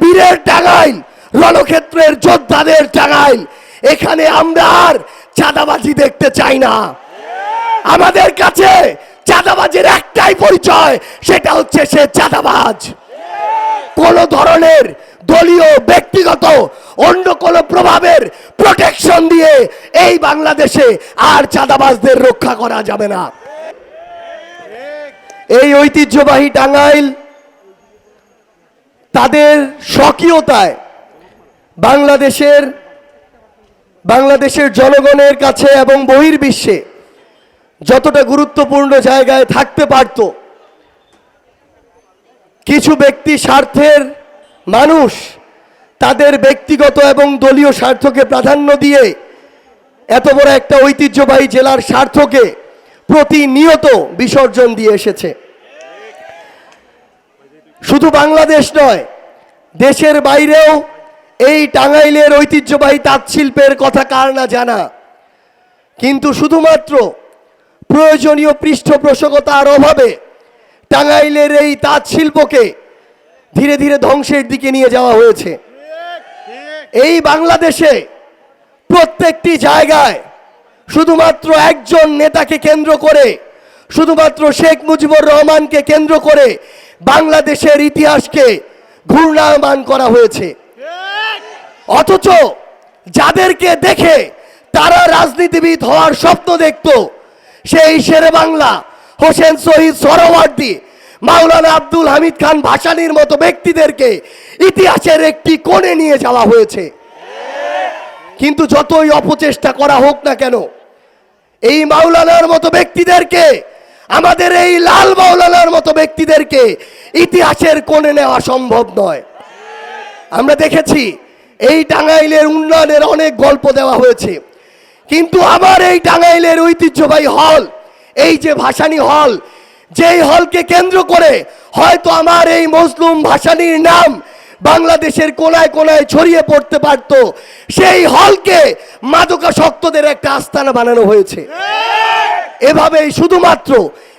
বীরের টাঙ্গাইল রণক্ষেত্রের যোদ্ধাদের টাঙ্গাইল এখানে আমরা আর চাঁদাবাজি দেখতে চাই না। আমাদের কাছে চাঁদাবাজের একটাই পরিচয়, সেটা হচ্ছে সে চাঁদাবাজ। কোন ধরনের দলীয়, ব্যক্তিগত, অন্য কোন প্রভাবের প্রোটেকশন দিয়ে এই বাংলাদেশে আর চাঁদাবাজদের রক্ষা করা যাবে না। এই ঐতিহ্যবাহী টাঙ্গাইল তাদের স্বকীয়তায় বাংলাদেশের বাংলাদেশের জনগণের কাছে এবং বহির্বিশ্বে যতটা গুরুত্বপূর্ণ জায়গায় থাকতে পারত, কিছু ব্যক্তি স্বার্থের মানুষ তাদের ব্যক্তিগত এবং দলীয় স্বার্থকে প্রাধান্য দিয়ে এত বড় একটা ঐতিহ্যবাহী জেলার স্বার্থকে প্রতিনিয়ত বিসর্জন দিয়ে এসেছে। শুধু বাংলাদেশ নয়, দেশের বাইরেও এই টাঙ্গাইলের ঐতিহ্যবাহী তাঁত শিল্পের কথা কার না জানা। কিন্তু শুধুমাত্র প্রয়োজনীয় পৃষ্ঠপোষকতার অভাবে টাঙ্গাইলের এই তাঁত শিল্পকে ধীরে ধীরে ধ্বংসের দিকে নিয়ে যাওয়া হয়েছে। এই বাংলাদেশে প্রত্যেকটি জায়গায় শুধুমাত্র একজন নেতাকে কেন্দ্র করে, শুধুমাত্র শেখ মুজিবুর রহমানকে কেন্দ্র করে বাংলাদেশের ইতিহাসকে ঘূর্ণায়মান করা হয়েছে। অথচ যাদেরকে দেখে তারা রাজনীতিবিদ হওয়ার স্বপ্ন দেখত, সেই শেরে বাংলা, হোসেন শহীদ সরওয়ার্দী মাওলানা আব্দুল হামিদ খান ভাসানির মতো ব্যক্তিদেরকে ইতিহাসের একটি কোণে নিয়ে যাওয়া হয়েছে। কিন্তু যতই অপচেষ্টা করা হোক না কেন, এই মাওলানার মতো ব্যক্তিদেরকে আমাদের এই লাল মাওলানার মতো ব্যক্তিদেরকে ইতিহাসের কোণে নেওয়া সম্ভব নয়। আমরা দেখেছি এই টাঙ্গাইলের উন্নয়নের অনেক গল্প দেওয়া হয়েছে। কিন্তু আবার এই টাঙ্গাইলের ঐতিহ্যবাহী হল, এই যে ভাসানী হল, যেই হলকে কেন্দ্র করে হয়তো আমার এই মজলুম ভাসানীর নাম বাংলাদেশের কোনায় কোনায় ছড়িয়ে পড়তে পারত, সেই হলকে মাদকাসক্তদের একটা আস্তানা বানানো হয়েছে। এভাবেই শুধুমাত্র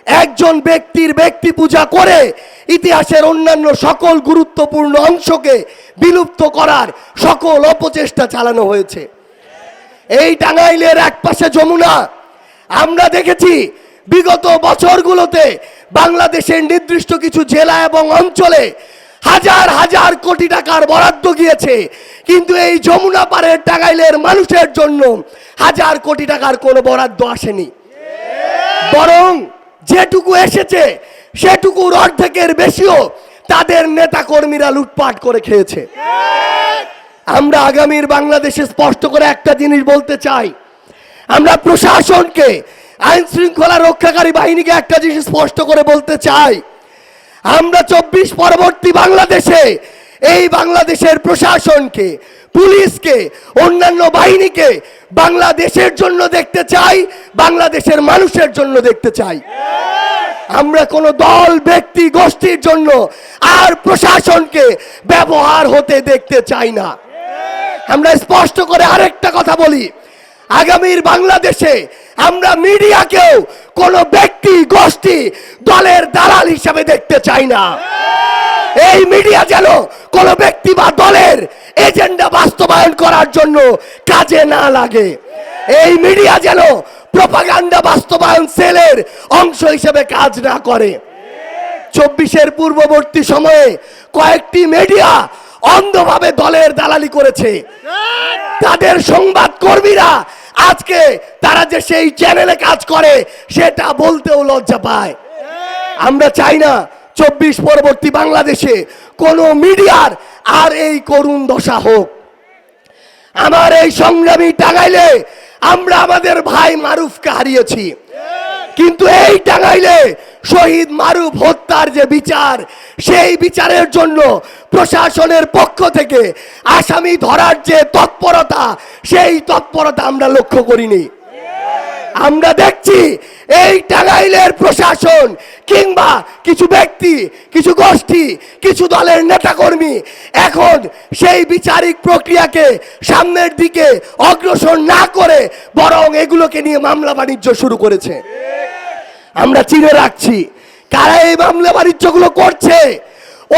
একজন ব্যক্তির ব্যক্তি পূজা করে ইতিহাসের অন্যান্য সকল গুরুত্বপূর্ণ অংশকে বিলুপ্ত করার সকল অপচেষ্টা চালানো হয়েছে। এই টাঙ্গাইলের এক পাশে যমুনা। আমরা দেখেছি বিগত বছরগুলোতে বাংলাদেশের নির্দিষ্ট কিছু জেলা এবং অঞ্চলে হাজার হাজার কোটি টাকার বরাদ্দ গিয়েছে। কিন্তু এই যমুনা পাড়ের টাঙ্গাইলের মানুষের জন্য হাজার কোটি টাকার কোনো বরাদ্দ আসেনি। বরং যেটুকু এসেছে সেটুকুর অর্ধেকের বেশিও তাদের নেতা কর্মীরা লুটপাট করে খেয়েছে। আমরা আগামীর বাংলাদেশে স্পষ্ট করে একটা জিনিস বলতে চাই। আমরা প্রশাসনকে, আইন শৃঙ্খলা রক্ষাকারী বাহিনীকে একটা জিনিস স্পষ্ট করে বলতে চাই। আমরা চব্বিশ পরবর্তী বাংলাদেশে, এই বাংলাদেশের প্রশাসনকে, পুলিশকে, অন্যান্য বাহিনীকে বাংলাদেশের জন্য দেখতে চাই, বাংলাদেশের মানুষের জন্য দেখতে চাই। আমরা কোনো দল, ব্যক্তি, গোষ্ঠীর জন্য আর প্রশাসনকে ব্যবহার হতে দেখতে চাই না। আমরা স্পষ্ট করে আরেকটা কথা বলি। আগামীর বাংলাদেশে আমরা মিডিয়াকেও কোনো ব্যক্তি, গোষ্ঠী, দলের দালাল হিসাবে দেখতে চাই না। এই মিডিয়া যেন কোনো ব্যক্তি বা দলের এজেন্ডা বাস্তবায়ন করার জন্য কাজে না লাগে। এই মিডিয়া যেন প্রপাগান্ডা বাস্তবায়ন সেলের অংশ হিসেবে কাজ না করে। চব্বিশের পূর্ববর্তী সময়ে কয়েকটি মিডিয়া অন্ধভাবে দলের দালালি করেছে। তাদের সংবাদ কর্মীরা আজকে তারা যে সেই চ্যানেলে কাজ করে, সেটা বলতেও লজ্জা পায়। আমরা চাই না চব্বিশ পরবর্তী বাংলাদেশে কোনো মিডিয়ার আর এই করুণ দশা হোক। আমার এই সংগ্রামী টাঙ্গাইলে আমরা আমাদের ভাই মারুফকে হারিয়েছি। কিন্তু এই টাঙ্গাইলে শহীদ মারুফ হত্যার যে বিচার, সেই বিচারের জন্য প্রশাসনের পক্ষ থেকে আসামি ধরার যে তৎপরতা, সেই তৎপরতা আমরা লক্ষ্য করিনি। আমরা দেখছি এই টাঙ্গাইলের প্রশাসন কিংবা কিছু ব্যক্তি, কিছু গোষ্ঠী, কিছু দলের নেতাকর্মী এখন সেই বিচারিক প্রক্রিয়াকে সামনের দিকে অগ্রসর না করে বরং এগুলোকে নিয়ে মামলা বাণিজ্য শুরু করেছে। আমরা চিনে রাখছি কারা এই মামলা বাণিজ্যগুলো করছে।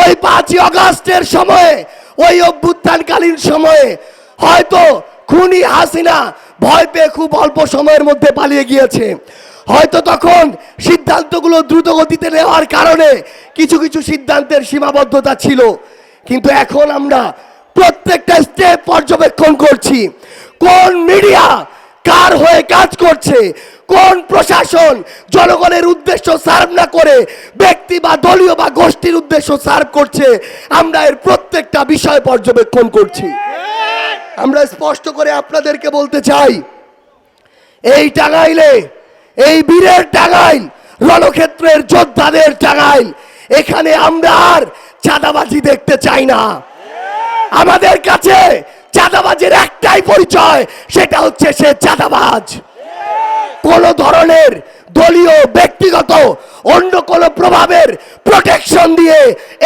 ওই পাঁচই অগাস্টের সময়ে, ওই অভ্যুত্থানকালীন সময়ে হয়তো খুনি হাসিনা ভয় পেয়ে খুব অল্প সময়ের মধ্যে পালিয়ে গিয়েছে। হয়তো তখন সিদ্ধান্তগুলো দ্রুত গতিতে নেওয়ার কারণে কিছু কিছু সিদ্ধান্তের সীমাবদ্ধতা ছিল। কিন্তু এখন আমরা প্রত্যেকটা স্টেপ পর্যবেক্ষণ করছি। কোন মিডিয়া কার হয়ে কাজ করছে? কোন প্রশাসন জনগণের উদ্দেশ্য সার্ভ না করে ব্যক্তি বা দলীয় বা গোষ্ঠীর উদ্দেশ্য সার্ভ করছে? আমরা এর প্রত্যেকটা বিষয় পর্যবেক্ষণ করছি। আমরা স্পষ্ট করে আপনাদেরকে বলতে চাই, এই টাঙ্গাইলে, এই বীরের টাঙ্গাইল, রণক্ষেত্রের যোদ্ধাদের টাঙ্গাইল, এখানে আমরা আর চাঁদাবাজি দেখতে চাই না। আমাদের কাছে চাঁদাবাজের একটাই পরিচয়, সেটা হচ্ছে সে চাঁদাবাজ। কোন ধরনের দলীয়, ব্যক্তিগত, অন্য কোন প্রভাবের প্রোটেকশন দিয়ে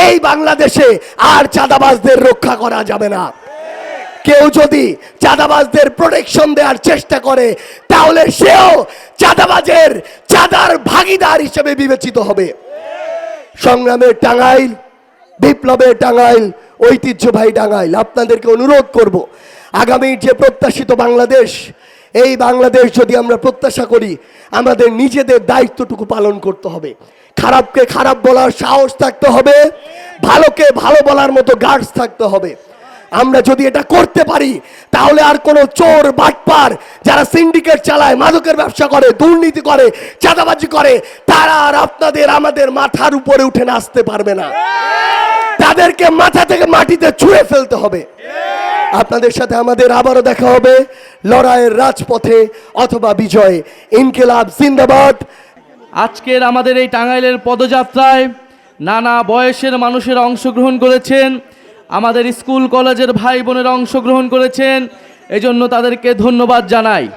এই বাংলাদেশে আর চাঁদাবাজদের রক্ষা করা যাবে না। কেউ যদি চাঁদাবাজদের প্রোটেকশন দেওয়ার চেষ্টা করে, তাহলে সেও চাঁদাবাজের চাঁদার ভাগিদার হিসেবে বিবেচিত হবে। সংগ্রামের টাঙ্গাইল, বিপ্লবের টাঙ্গাইল, ঐতিহ্যবাহী টাঙ্গাইল, আপনাদেরকে অনুরোধ করব আগামীর যে প্রত্যাশিত বাংলাদেশ, এই বাংলাদেশ যদি আমরা প্রত্যাশা করি, আমাদের নিজেদের দায়িত্বটুকু পালন করতে হবে। খারাপকে খারাপ বলার সাহস থাকতে হবে, ভালোকে ভালো বলার মতো গার্ডস থাকতে হবে। আমরা যদি এটা করতে পারি, তাহলে আর কোনো চোর, বাটপার যারা সিন্ডিকেট চালায়, মাদকের ব্যবসা করে, দুর্নীতি করে, চাঁদাবাজি করে, তারা আর আপনাদের, আমাদের মাথার উপরে উঠে নাচতে পারবে না। তাদেরকে মাথা থেকে মাটিতে ছুঁড়ে ফেলতে হবে। আপনাদের সাথে আমাদের আবারও দেখা হবে লড়াইয়ের রাজপথে অথবা বিজয়ে ইনকিলাব জিন্দাবাদ। আজকের আমাদের এই টাঙ্গাইলের পদযাত্রায় নানা বয়সের মানুষের অংশগ্রহণ করেছেন। আমাদের স্কুল, কলেজের ভাই বোনেরা অংশগ্রহণ করেছেন। এজন্য তাদেরকে ধন্যবাদ জানাই।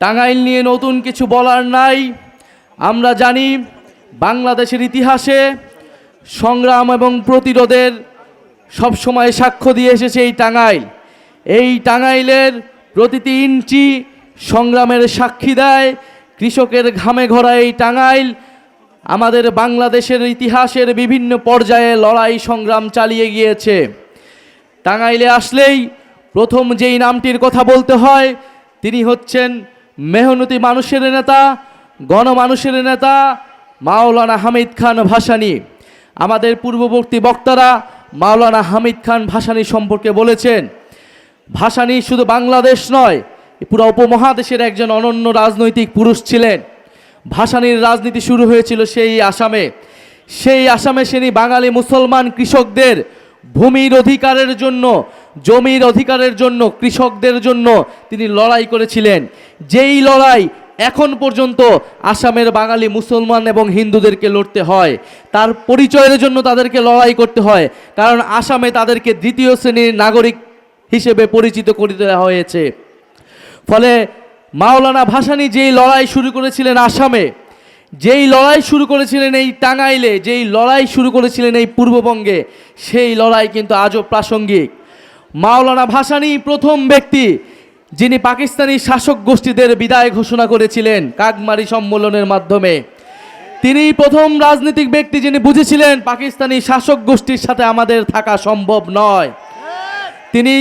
টাঙ্গাইল নিয়ে নতুন কিছু বলার নাই। আমরা জানি বাংলাদেশের ইতিহাসে সংগ্রাম এবং প্রতিরোধের সবসময় সাক্ষ্য দিয়ে এসেছে এই টাঙ্গাইল। এই টাঙ্গাইলের প্রতিটি ইঞ্চি সংগ্রামের সাক্ষী দেয়, কৃষকের ঘামে ঘরা এই টাঙ্গাইল। আমাদের বাংলাদেশের ইতিহাসের বিভিন্ন পর্যায়ে লড়াই সংগ্রাম চালিয়ে গিয়েছে। টাঙ্গাইলে আসলেই প্রথম যেই নামটির কথা বলতে হয়, তিনি হচ্ছেন মেহনতি মানুষের নেতা, গণমানুষের নেতা মাওলানা হামিদ খান ভাসানী। আমাদের পূর্ববর্তী বক্তারা মাওলানা হামিদ খান ভাসানী সম্পর্কে বলেছেন, ভাসানী শুধু বাংলাদেশ নয়, পুরো উপমহাদেশের একজন অনন্য রাজনৈতিক পুরুষ ছিলেন। ভাসানীর রাজনীতি শুরু হয়েছিল সেই আসামে। সেই আসামে তিনি বাঙালি মুসলমান কৃষকদের ভূমির অধিকারের জন্য, জমির অধিকারের জন্য, কৃষকদের জন্য তিনি লড়াই করেছিলেন। যেই লড়াই এখন পর্যন্ত আসামের বাঙালি মুসলমান এবং হিন্দুদেরকে লড়তে হয়, তার পরিচয়ের জন্য তাদেরকে লড়াই করতে হয়, কারণ আসামে তাদেরকে দ্বিতীয় শ্রেণির নাগরিক হিসেবে পরিচিত করে দেওয়া হয়েছে। ফলে মাওলানা ভাসানী যেই লড়াই শুরু করেছিলেন আসামে, যেই লড়াই শুরু করেছিলেন এই টাঙ্গাইলে, যেই লড়াই শুরু করেছিলেন এই পূর্ববঙ্গে, সেই লড়াই কিন্তু আজও প্রাসঙ্গিক। মাওলানা ভাসানী প্রথম ব্যক্তি, যিনি পাকিস্তানি শাসক গোষ্ঠীদের বিদায় ঘোষণা করেছিলেন কাকমারি সম্মেলনের মাধ্যমে। তিনি প্রথম রাজনৈতিক ব্যক্তি যিনি বুঝেছিলেন পাকিস্তানি শাসক গোষ্ঠীর সাথে আমাদের থাকা সম্ভব নয়। তিনি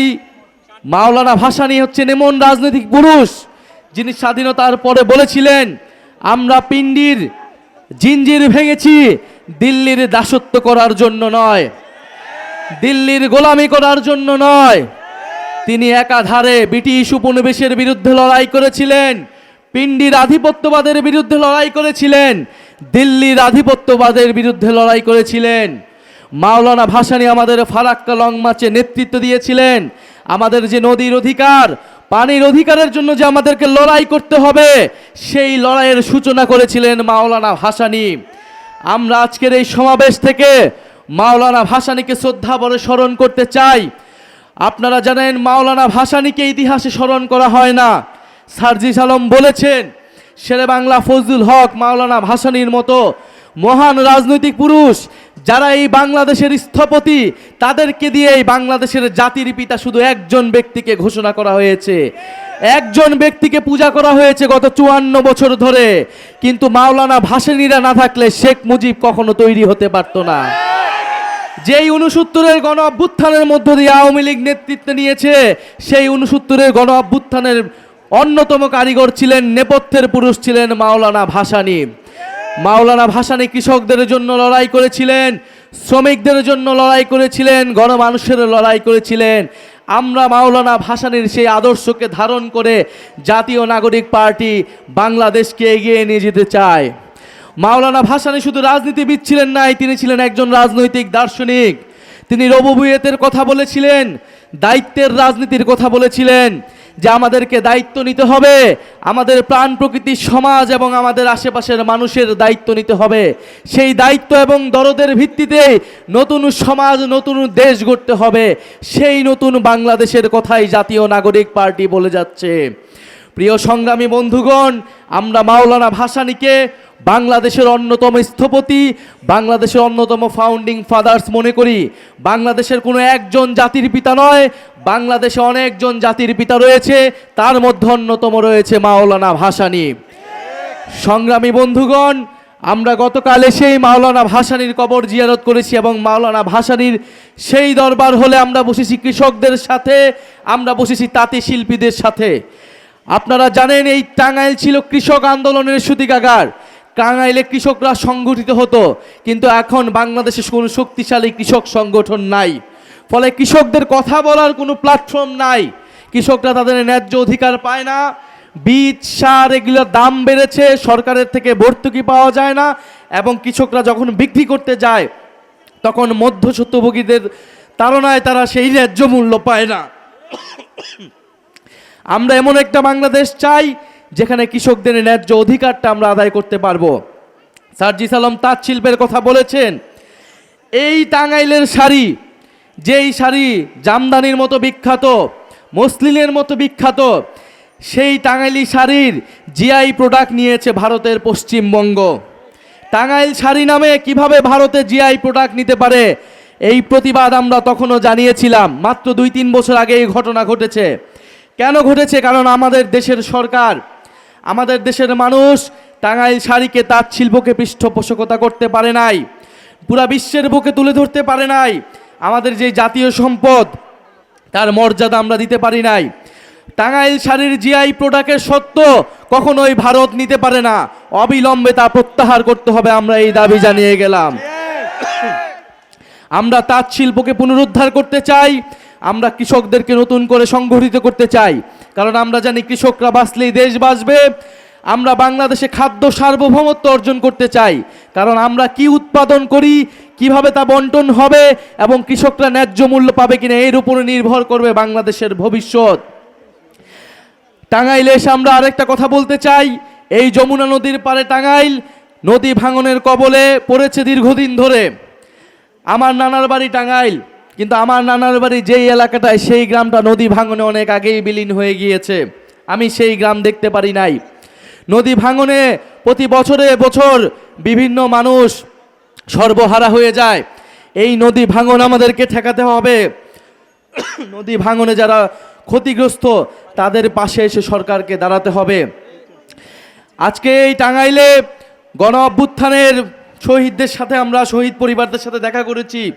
মাওলানা ভাসানী হচ্ছেন এমন রাজনৈতিক পুরুষ যিনি স্বাধীনতার পরে বলেছিলেন, আমরা পিণ্ডির জিঞ্জির ভেঙেছি, দিল্লির দাসত্ব করার জন্য নয়। দিল্লির গোলামি করার জন্য নয়। তিনি একাধারে ব্রিটিশ উপনিবেশের বিরুদ্ধে লড়াই করেছিলেন, পিণ্ডির আধিপত্যবাদের বিরুদ্ধে লড়াই করেছিলেন, দিল্লির আধিপত্যবাদের বিরুদ্ধে লড়াই করেছিলেন। মাওলানা ভাসানি আমাদের ফারাক্কা লং মার্চে নেতৃত্ব দিয়েছিলেন। আমাদের যে নদীর অধিকার পানির অধিকারের জন্য যে আমাদেরকে লড়াই করতে হবে, সেই লড়াইয়ের সূচনা করেছিলেন মাওলানা ভাসানী। আমরা আজকের এই সমাবেশ থেকে মাওলানা ভাসানীকে শ্রদ্ধা বলে স্মরণ করতে চাই। আপনারা জানেন মাওলানা ভাসানীকে ইতিহাসে স্মরণ করা হয় না। সার্জিস আলম বলেছেন শেরে বাংলা ফজলুল হক মাওলানা ভাসানীর মতো মহান রাজনৈতিক পুরুষ যারা এই বাংলাদেশের স্থপতি, তাদেরকে দিয়ে এই বাংলাদেশের জাতির পিতা শুধু একজন ব্যক্তিকে ঘোষণা করা হয়েছে। একজন ব্যক্তিকে পূজা করা হয়েছে গত চুয়ান্ন বছর ধরে। কিন্তু মাওলানা ভাসানীরা না থাকলে শেখ মুজিব কখনো তৈরি হতে পারতো না। যেই উনসত্তরের গণ অভ্যুত্থানের মধ্য দিয়ে আওয়ামী লীগ নেতৃত্ব নিয়েছে, সেই উনসত্তরের গণ অভ্যুত্থানের অন্যতম কারিগর ছিলেন, নেপথ্যের পুরুষ ছিলেন মাওলানা ভাসানী। মাওলানা ভাসানী কৃষকদের জন্য লড়াই করেছিলেন, শ্রমিকদের জন্য লড়াই করেছিলেন, গণমানুষের লড়াই করেছিলেন। আমরা মাওলানা ভাসানীর সেই আদর্শকে ধারণ করে জাতীয় নাগরিক পার্টি বাংলাদেশকে এগিয়ে নিয়ে যেতে চায় মাওলানা ভাসানী শুধু রাজনীতিবিদ ছিলেন নাই তিনি ছিলেন একজন রাজনৈতিক দার্শনিক। তিনি রবুবুয়েতের কথা বলেছিলেন, দায়িত্বের রাজনীতির কথা বলেছিলেন। যে আমাদেরকে দায়িত্ব নিতে হবে। আমাদের প্রাণ প্রকৃতির সমাজ এবং আমাদের আশেপাশের মানুষের দায়িত্ব নিতে হবে। সেই দায়িত্ব এবং দরদের ভিত্তিতে নতুন সমাজ, নতুন দেশ গড়তে হবে। সেই নতুন বাংলাদেশের কথাই জাতীয় নাগরিক পার্টি বলে যাচ্ছে। প্রিয় সংগ্রামী বন্ধুগণ, আমরা মাওলানা ভাসানীকে বাংলাদেশের অন্যতম স্থপতি, বাংলাদেশের অন্যতম ফাউন্ডিং ফাদার্স মনে করি। বাংলাদেশের কোনো একজন জাতির পিতা নয়, বাংলাদেশে অনেকজন জাতির পিতা রয়েছে, তার মধ্যে অন্যতম রয়েছে মাওলানা ভাসানী। সংগ্রামী বন্ধুগণ, আমরা গতকাল এসেই মাওলানা ভাসানীর কবর জিয়ারত করেছি এবং মাওলানা ভাসানীর সেই দরবার হলে আমরা বসেছি কৃষকদের সাথে, আমরা বসেছি তাঁতি শিল্পীদের সাথে। আপনারা জানেন এই টাঙ্গাইল ছিল কৃষক আন্দোলনের সূতিকাগার টাঙ্গাইলে কৃষকরা সংগঠিত হতো, কিন্তু এখন বাংলাদেশে কোনো শক্তিশালী কৃষক সংগঠন নাই। ফলে কৃষকদের কথা বলার কোনো প্ল্যাটফর্ম নাই। কৃষকরা তাদের ন্যায্য অধিকার পায় না। বীজ, সার এগুলোর দাম বেড়েছে, সরকারের থেকে ভর্তুকি পাওয়া যায় না, এবং কৃষকরা যখন বিক্রি করতে যায়, তখন মধ্যস্বত্বভোগীদের তাড়নায় তারা সেই ন্যায্য মূল্য পায় না। আমরা এমন একটা বাংলাদেশ চাই যেখানে কৃষকদের ন্যায্য অধিকারটা আমরা আদায় করতে পারব। সার্জিস আলম তাঁত শিল্পের কথা বলেছেন, এই টাঙ্গাইলের শাড়ি, যেই শাড়ি জামদানির মতো বিখ্যাত, মসলিনের মতো বিখ্যাত, সেই টাঙ্গাইলি শাড়ির জিআই প্রোডাক্ট নিয়েছে ভারতের পশ্চিমবঙ্গ। টাঙ্গাইল শাড়ি নামে কীভাবে ভারতে জিআই প্রোডাক্ট নিতে পারে, এই প্রতিবাদ আমরা তখনও জানিয়েছিলাম। মাত্র দুই তিন বছর আগে এই ঘটনা ঘটেছে। কেন ঘটেছে? কারণ আমাদের দেশের সরকার, আমাদের দেশের মানুষ টাঙ্গাইল শাড়িকে তাঁত শিল্পকে পৃষ্ঠপোষকতা করতে পারে নাই, পুরা বিশ্বের বুকে তুলে ধরতে পারে নাই, আমাদের যে জাতীয় সম্পদ, তার মর্যাদা আমরা দিতে পারি নাই। টাঙ্গাইল শাড়ির জিআই প্রোডাক্টের সত্য কখনোই ভারত নিতে পারে না। অবিলম্বে তা প্রত্যাহার করতে হবে, আমরা এই দাবি জানিয়ে গেলাম। আমরা তাঁত শিল্পকে পুনরুদ্ধার করতে চাই আমরা কৃষকদেরকে নতুন করে সংগঠিত করতে চাই। কারণ আমরা জানি কৃষকরা বাঁচলেই দেশ বাঁচবে। আমরা বাংলাদেশে খাদ্য সার্বভৌমত্ব অর্জন করতে চাই। কারণ আমরা কি উৎপাদন করি, কীভাবে তা বন্টন হবে এবং কৃষকরা ন্যায্য মূল্য পাবে কিনা এর উপরে নির্ভর করবে বাংলাদেশের ভবিষ্যৎ। টাঙ্গাইলে এসে আমরা আরেকটা কথা বলতে চাই। এই যমুনা নদীর পারে টাঙ্গাইল নদী ভাঙনের কবলে পড়েছে দীর্ঘদিন ধরে। আমার নানার বাড়ি টাঙ্গাইল। কিন্তু আমার নানার বাড়ি যেই এলাকাটায়, সেই গ্রামটা নদী ভাঙনে অনেক আগেই বিলীন হয়ে গিয়েছে। আমি সেই গ্রাম দেখতে পারি নাই। নদী ভাঙনে প্রতি বছরে বছর বিভিন্ন মানুষ সর্বহারা হয়ে যায়। এই নদী ভাঙন আমাদেরকে ঠেকাতে হবে। নদী ভাঙনে যারা ক্ষতিগ্রস্ত, তাদের পাশে এসে সরকারকে দাঁড়াতে হবে। আজকে এই টাঙ্গাইলে গণ অভ্যুত্থানের শহীদদের সাথে আমরা, শহীদ পরিবারদের সাথে দেখা করেছি।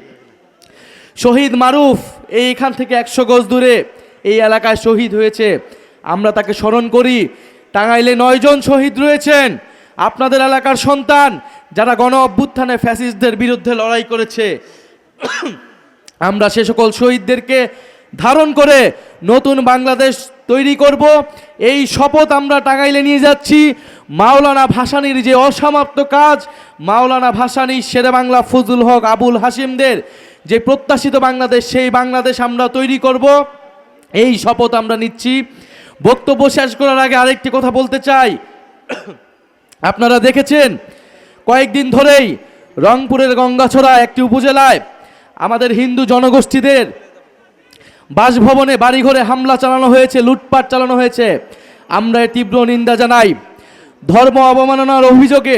শহীদ মারুফ, এইখান থেকে একশো গজ দূরে এই এলাকায় শহীদ হয়েছে। আমরা তাকে স্মরণ করি, টাঙ্গাইলে নয়জন শহীদ রয়েছেন। আপনাদের এলাকার সন্তান যারা গণ অভ্যুত্থানে ফ্যাসিস্টদের বিরুদ্ধে লড়াই করেছে। আমরা সে সকল শহীদদেরকে ধারণ করে নতুন বাংলাদেশ তৈরি করব। এই শপথ আমরা টাঙ্গাইলে নিয়ে যাচ্ছি। মাওলানা ভাসানির যে অসমাপ্ত কাজ, মাওলানা ভাসানি শেরে বাংলা ফজল হক আবুল হাসিমদের যে প্রত্যাশিত বাংলাদেশ, সেই বাংলাদেশ আমরা তৈরি করব। এই শপথ আমরা নিচ্ছি। বক্তব্য শেষ করার আগে আরেকটি কথা বলতে চাই। আপনারা দেখেছেন, কয়েকদিন ধরেই রংপুরের গঙ্গাছড়া একটি উপজেলায় আমাদের হিন্দু জনগোষ্ঠীদের বাসভবনে বাড়িঘরে হামলা চালানো হয়েছে, লুটপাট চালানো হয়েছে। আমরা তীব্র নিন্দা জানাই। ধর্ম অবমাননার অভিযোগে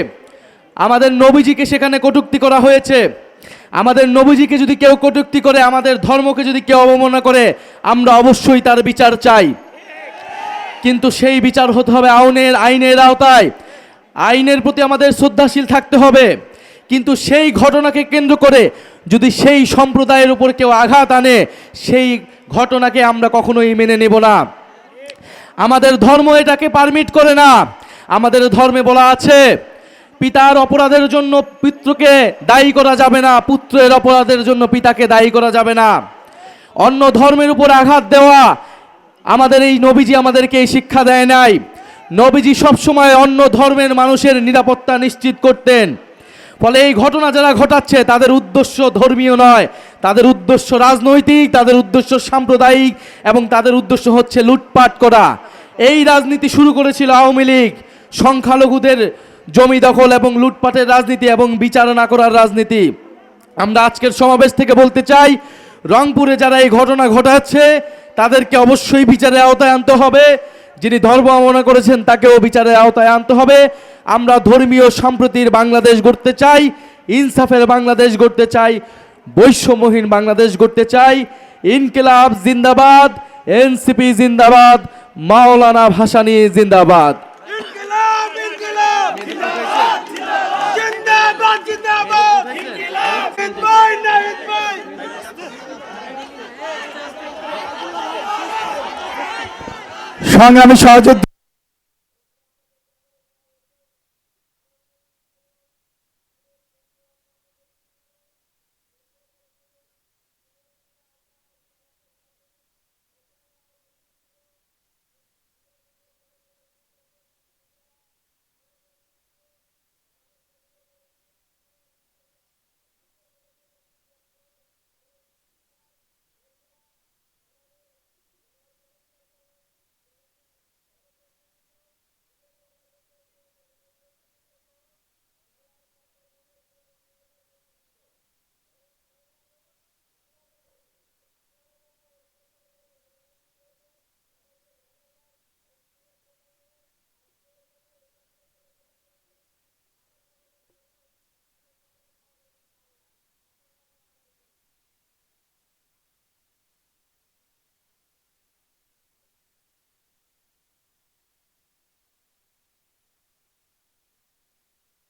আমাদের নবীজিকে সেখানে কটূক্তি করা হয়েছে। আমাদের নবীজিকে যদি কেউ কটূক্তি করে, আমাদের ধর্মকে যদি কেউ অবমাননা করে, আমরা অবশ্যই তার বিচার চাই। কিন্তু সেই বিচার হতে হবে আইনের আইনের আওতায়। আইনের প্রতি আমাদের শ্রদ্ধাশীল থাকতে হবে। কিন্তু সেই ঘটনাকে কেন্দ্র করে যদি সেই সম্প্রদায়ের উপর কেউ আঘাত আনে, সেই ঘটনাকে আমরা কখনোই মেনে নেব না। আমাদের ধর্ম এটাকে পারমিট করে না। আমাদের ধর্মে বলা আছে পিতার অপরাধের জন্য পুত্রকে দায়ী করা যাবে না, পুত্রের অপরাধের জন্য পিতাকে দায়ী করা যাবে না। অন্য ধর্মের উপর আঘাত দেওয়া আমাদের এই নবীজি আমাদেরকে এই শিক্ষা দেয় নাই। নবীজি সবসময় অন্য ধর্মের মানুষের নিরাপত্তা নিশ্চিত করতেন। ফলে এই ঘটনা যারা ঘটাচ্ছে, তাদের উদ্দেশ্য ধর্মীয় নয়। তাদের উদ্দেশ্য রাজনৈতিক, তাদের উদ্দেশ্য সাম্প্রদায়িক এবং তাদের উদ্দেশ্য হচ্ছে লুটপাট করা। এই রাজনীতি শুরু করেছিল আওয়ামী লীগ। সংখ্যালঘুদের জমি দখল এবং লুটপাটের রাজনীতি এবং বিচার না করার রাজনীতি। আমরা আজকের সমাবেশ থেকে বলতে চাই, রংপুরে যারা এই ঘটনা ঘটাচ্ছে, তাদেরকে অবশ্যই বিচারের আওতায় আনতে হবে। যিনি ধর্ম অবমাননা করেছেন, তাকেও বিচারের আওতায় আনতে হবে। আমরা ধর্মীয় সম্প্রতির বাংলাদেশ গড়তে চাই, ইনসাফের বাংলাদেশ গড়তে চাই, বৈষম্যহীন বাংলাদেশ গড়তে চাই। ইনকিলাব জিন্দাবাদ, এনসিপি জিন্দাবাদ, মাওলানা ভাসানি জিন্দাবাদ ইনকিলাব ইনকিলাব জিন্দাবাদ জিন্দাবাদ জিন্দাবাদ ইনকিলাব ভাই নাহিদ ভাই সংগ্রামী সহযোদ্ধা